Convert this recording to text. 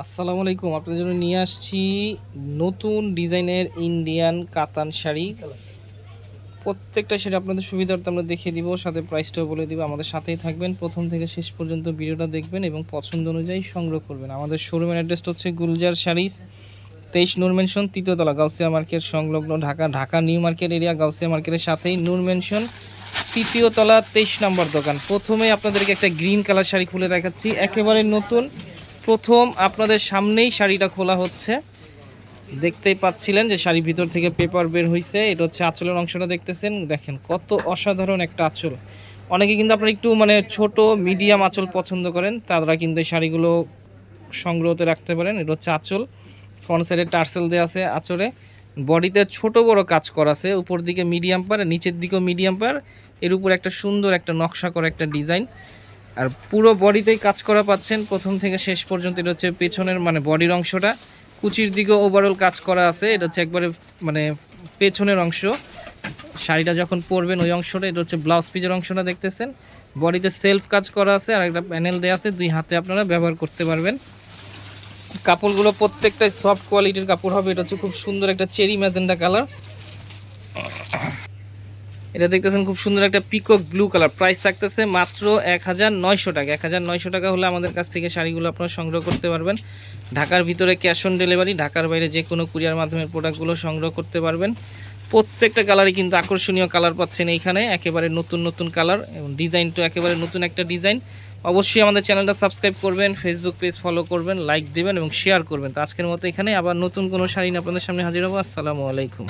আসসালামু আলাইকুম, আপনাদের জন্য নিয়ে আসছি নতুন ডিজাইনের ইন্ডিয়ান কাতান শাড়ি। প্রত্যেকটা শাড়ি আপনাদের সুবিধার্থে আমরা দেখিয়ে দিব, সাথে প্রাইসটাও বলে দিব। আমাদের সাথেই থাকবেন, প্রথম থেকে শেষ পর্যন্ত ভিডিওটা দেখবেন এবং পছন্দ অনুযায়ী সংগ্রহ করবেন। আমাদের শোরুমের অ্যাড্রেসটা হচ্ছে গুলজার শাড়িস তেইশ নূর মেনশন তৃতীয়তলা, গাউসিয়া মার্কেট, সংলগ্ন Dhaka Dhaka, new market area, Gausia মার্কেটের সাথেই নূর মেনশন তৃতীয়তলা, তেইশ নম্বর দোকান। প্রথমে আপনাদেরকে একটা গ্রিন কালার শাড়ি খুলে দেখাচ্ছি। একেবারে নতুন প্রথম আপনাদের সামনেই শাড়িটা খোলা হচ্ছে। দেখতেই পাচ্ছিলেন যে শাড়ির ভিতর থেকে পেপার বের হয়েছে এটা হচ্ছে আঁচলের অংশটা দেখতেছেন। দেখেন কত অসাধারণ একটা আঁচল। অনেকে কিন্তু আপনারা একটু মানে ছোট মিডিয়াম আঁচল পছন্দ করেন, তারা কিন্তু এই শাড়িগুলো সংগ্রহতে রাখতে পারেন। এটা হচ্ছে আঁচল। ফ্রন্ট সাইডে টার্সেল দেওয়া আছে আঁচলে। বডিতে ছোট বড় কাজ করা আছে। উপর দিকে মিডিয়াম পার নিচের দিকেও মিডিয়াম পার এর উপর একটা সুন্দর একটা নকশা করা একটা ডিজাইন। আর পুরো বডিতেই কাজ করা পাচ্ছেন। প্রথম থেকে শেষ পর্যন্ত এটা হচ্ছে পেছনের মানে বডির অংশটা। কুচির দিকে ওভারঅল কাজ করা আছে। এটা হচ্ছে একবারে মানে পেছনের অংশ। শাড়িটা যখন পরবেন ওই অংশটা, এটা হচ্ছে ব্লাউজ পিজের অংশটা দেখতেছেন। বডিতে সেলফ কাজ করা আছে, আর একটা প্যানেল দেওয়া আছে। দুই হাতে আপনারা ব্যবহার করতে পারবেন। কাপড়গুলো প্রত্যেকটাই সফট কোয়ালিটির কাপড় হবে। এটা হচ্ছে খুব সুন্দর একটা চেরি ম্যাজেন্ডা কালার এটা দেখতেছেন খুব সুন্দর একটা পিকক ব্লু কালার প্রাইস থাকতেছে মাত্র এক হাজার নয়শো টাকা। এক হাজার নয়শো টাকা হলে আমাদের কাছ থেকে শাড়িগুলো আপনারা সংগ্রহ করতে পারবেন। ঢাকার ভিতরে ক্যাশ অন ডেলিভারি ঢাকার বাইরে যে কোনো কুরিয়ার মাধ্যমে প্রোডাক্টগুলো সংগ্রহ করতে পারবেন। প্রত্যেকটা কালারই কিন্তু আকর্ষণীয় কালার পাচ্ছেন এইখানে, একেবারে নতুন নতুন কালার এবং ডিজাইন তো একেবারে নতুন একটা ডিজাইন অবশ্যই আমাদের চ্যানেলটা সাবস্ক্রাইব করবেন ফেসবুক পেজ ফলো করবেন লাইক দেবেন এবং শেয়ার করবেন। তো আজকের মতো এখানে আবার নতুন কোনো শাড়ি আপনাদের সামনে হাজির হব। আসসালামু আলাইকুম।